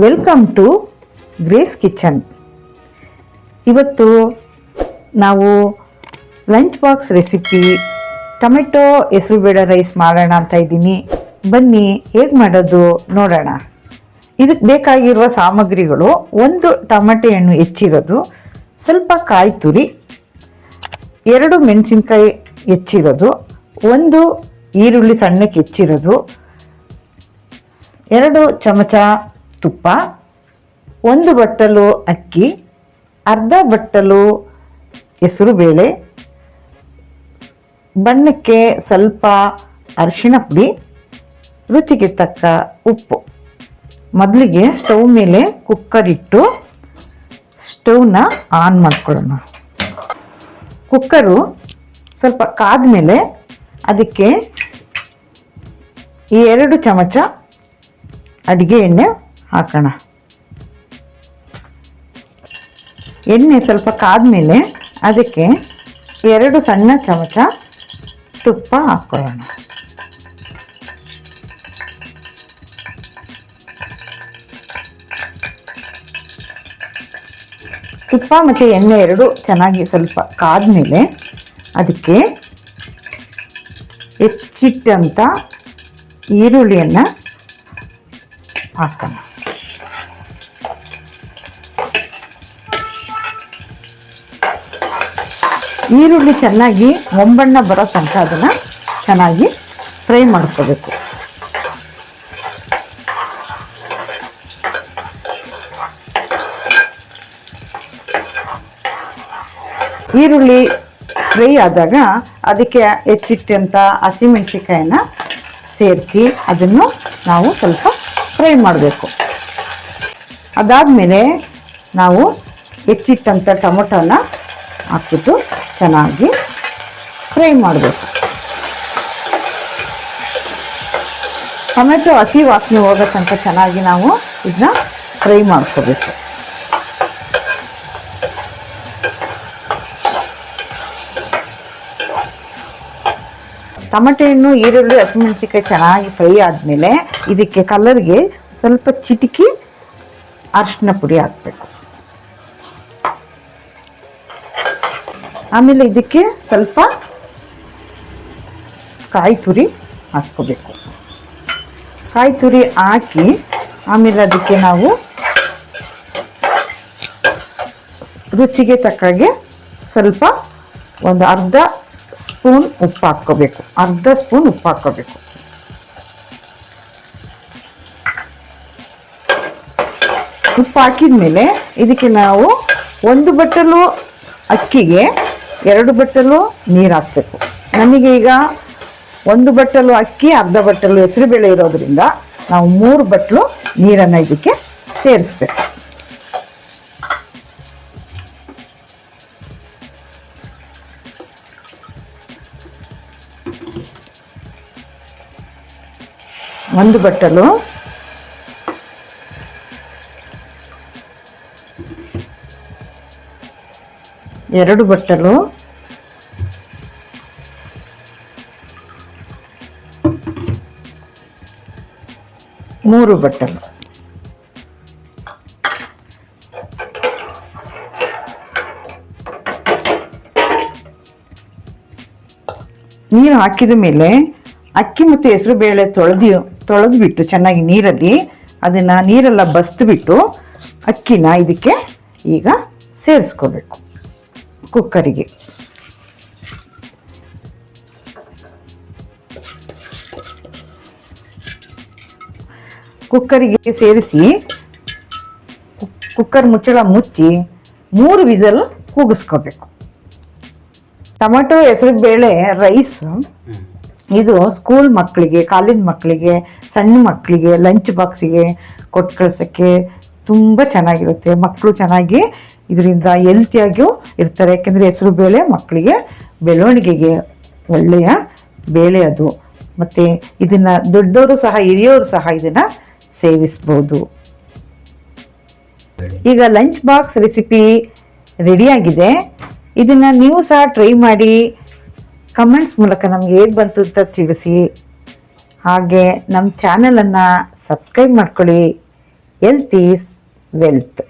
Welcome to grace kitchen. ಇವತ್ತು ನಾವು lunch box recipe tomato ಹೆಸರುಬೇಳೆ ರೈಸ್ ಮಾಡೋಣ ಅಂತ ಇದ್ದೀನಿ. ಬನ್ನಿ, ಹೇಗೆ ಮಾಡೋದು ನೋಡೋಣ. ಇದಕ್ಕೆ ಬೇಕಾಗಿರುವ ಸಾಮಗ್ರಿಗಳು, ಒಂದು ಟೊಮೆಟೊ ಹಣ್ಣು ಹೆಚ್ಚಿರೋದು, ಸ್ವಲ್ಪ ಕಾಯಿ ತುರಿ, ಎರಡು ಮೆಣಸಿನ್ಕಾಯಿ ಹೆಚ್ಚಿರೋದು, ಒಂದು ಈರುಳ್ಳಿ ಸಣ್ಣಕ್ಕೆ ಹೆಚ್ಚಿರೋದು, ಎರಡು ಚಮಚ ತುಪ್ಪ, ಒಂದು ಬಟ್ಟಲು ಅಕ್ಕಿ, ಅರ್ಧ ಬಟ್ಟಲು ಹೆಸರುಬೇಳೆ, ಬಣ್ಣಕ್ಕೆ ಸ್ವಲ್ಪ ಅರಿಶಿಣ ಪುಡಿ, ರುಚಿಗೆ ತಕ್ಕ ಉಪ್ಪು. ಮೊದಲಿಗೆ ಸ್ಟವ್ ಮೇಲೆ ಕುಕ್ಕರ್ ಇಟ್ಟು ಸ್ಟವ್ನ ಆನ್ ಮಾಡ್ಕೊಳ್ಳೋಣ. ಕುಕ್ಕರು ಸ್ವಲ್ಪ ಕಾದ ಮೇಲೆ ಅದಕ್ಕೆ ಎರಡು ಚಮಚ ಅಡುಗೆ ಎಣ್ಣೆ ಹಾಕೋಣ. ಎಣ್ಣೆ ಸ್ವಲ್ಪ ಕಾದ್ಮೇಲೆ ಅದಕ್ಕೆ ಎರಡು ಸಣ್ಣ ಚಮಚ ತುಪ್ಪ ಹಾಕ್ಕೊಳ್ಳೋಣ. ತುಪ್ಪ ಮತ್ತು ಎಣ್ಣೆ ಎರಡು ಚೆನ್ನಾಗಿ ಸ್ವಲ್ಪ ಕಾದ್ಮೇಲೆ ಅದಕ್ಕೆ ಹೆಚ್ಚಿಟ್ಟಂಥ ಈರುಳ್ಳಿಯನ್ನು ಹಾಕೋಣ. ಈರುಳ್ಳಿ ಚೆನ್ನಾಗಿ ಒಂಬಣ್ಣ ಬರೋ ತನಕ ಅದನ್ನು ಚೆನ್ನಾಗಿ ಫ್ರೈ ಮಾಡ್ಕೋಬೇಕು. ಈರುಳ್ಳಿ ಫ್ರೈ ಆದಾಗ ಅದಕ್ಕೆ ಹೆಚ್ಚಿಟ್ಟಂಥ ಹಸಿಮೆಣಸಿಕಾಯನ್ನ ಸೇರಿಸಿ ಅದನ್ನು ನಾವು ಸ್ವಲ್ಪ ಫ್ರೈ ಮಾಡಬೇಕು. ಅದಾದಮೇಲೆ ನಾವು ಹೆಚ್ಚಿಟ್ಟಂಥ ಟೊಮೊಟೊನ ಹಾಕ್ಬಿಟ್ಟು ಚೆನ್ನಾಗಿ ಫ್ರೈ ಮಾಡಬೇಕು. ಟೊಮೆಟೊ ಹಸಿ ವಾಸನೆ ಹೋಗೋ ತನಕ ಚೆನ್ನಾಗಿ ನಾವು ಇದನ್ನ ಫ್ರೈ ಮಾಡ್ಕೋಬೇಕು. ಟೊಮೆಟೊ ಹಣ್ಣು, ಈರುಳ್ಳಿ ಹಸಿಮೆಣಸಿಕಾಯಿ ಚೆನ್ನಾಗಿ ಫ್ರೈ ಆದಮೇಲೆ ಇದಕ್ಕೆ ಕಲರ್ಗೆ ಸ್ವಲ್ಪ ಚಿಟಿಕಿ ಅರಿಶಿನ ಪುಡಿ ಹಾಕಬೇಕು. ಆಮೇಲೆ ಇದಕ್ಕೆ ಸ್ವಲ್ಪ ಕಾಯಿ ತುರಿ ಹಾಕ್ಕೋಬೇಕು. ಕಾಯಿ ತುರಿ ಹಾಕಿ ಆಮೇಲೆ ಅದಕ್ಕೆ ನಾವು ರುಚಿಗೆ ತಕ್ಕಾಗೆ ಸ್ವಲ್ಪ ಒಂದು ಅರ್ಧ ಸ್ಪೂನ್ ಉಪ್ಪು ಹಾಕ್ಕೋಬೇಕು. ಅರ್ಧ ಸ್ಪೂನ್ ಉಪ್ಪು ಹಾಕ್ಕೋಬೇಕು. ಉಪ್ಪು ಹಾಕಿದ ಮೇಲೆ ಇದಕ್ಕೆ ನಾವು ಒಂದು ಬಟ್ಟಲು ಅಕ್ಕಿಗೆ ಎರಡು ಬಟ್ಟಲು ನೀರು ಹಾಕಬೇಕು. ನನಗೆ ಈಗ ಒಂದು ಬಟ್ಟಲು ಅಕ್ಕಿ, ಅರ್ಧ ಬಟ್ಟಲು ಹೆಸರುಬೇಳೆ ಇರೋದ್ರಿಂದ ನಾವು ಮೂರು ಬಟ್ಟಲು ನೀರನ್ನು ಇದಕ್ಕೆ ಸೇರಿಸ್ಬೇಕು. ಒಂದು ಬಟ್ಟಲು ಎರಡು ಬಟ್ಟಲು ಮೂರು ಬಟ್ಟಲು. ನೀರು ಹಾಕಿದ ಮೇಲೆ ಅಕ್ಕಿ ಮತ್ತು ಹೆಸರು ಬೇಳೆ ತೊಳೆದು ಬಿಟ್ಟು ಚೆನ್ನಾಗಿ ನೀರಲ್ಲಿ ಅದನ್ನು ನೀರೆಲ್ಲ ಬಸ್ದುಬಿಟ್ಟು ಅಕ್ಕಿನ ಇದಕ್ಕೆ ಈಗ ಸೇರಿಸ್ಕೋಬೇಕು ಕುಕ್ಕರಿಗೆ. ಕುಕ್ಕರಿಗೆ ಸೇರಿಸಿ ಕುಕ್ಕರ್ ಮುಚ್ಚಳ ಮುಚ್ಚಿ ಮೂರು ವಿಸಲ್ ಕೂಗಿಸ್ಕೋಬೇಕು. ಟೊಮೆಟೊ ಹೆಸರು ಬೇಳೆ ರೈಸ್ ಇದು ಸ್ಕೂಲ್ ಮಕ್ಕಳಿಗೆ ಕಾಲೇಜ್ ಮಕ್ಕಳಿಗೆ ಸಣ್ಣ ಮಕ್ಕಳಿಗೆ ಲಂಚ್ ಬಾಕ್ಸಿಗೆ ಕೊಟ್ಟು ಕಳ್ಸೋಕ್ಕೆ ತುಂಬ ಚೆನ್ನಾಗಿರುತ್ತೆ. ಮಕ್ಕಳು ಚೆನ್ನಾಗಿ ಇದರಿಂದ ಹೆಲ್ತಿಯಾಗಿಯೂ ಇರ್ತಾರೆ. ಯಾಕೆಂದರೆ ಹೆಸರು ಬೇಳೆ ಮಕ್ಕಳಿಗೆ ಬೆಳವಣಿಗೆಗೆ ಒಳ್ಳೆಯ ಬೇಳೆ ಅದು. ಮತ್ತು ಇದನ್ನು ದೊಡ್ಡವರು ಸಹ ಹಿರಿಯವರು ಸಹ ಇದನ್ನು ಸೇವಿಸ್ಬೋದು. ಈಗ ಲಂಚ್ ಬಾಕ್ಸ್ ರೆಸಿಪಿ ರೆಡಿಯಾಗಿದೆ ಇದನ್ನು ನೀವು ಸಹ ಟ್ರೈ ಮಾಡಿ ಕಮೆಂಟ್ಸ್ ಮೂಲಕ ನಮ್ಗೆ ಹೇಗೆ ಬಂತು ಅಂತ ತಿಳಿಸಿ. ಹಾಗೆ ನಮ್ಮ ಚಾನಲನ್ನು ಸಬ್ಸ್ಕ್ರೈಬ್ ಮಾಡ್ಕೊಳ್ಳಿ. Health is wealth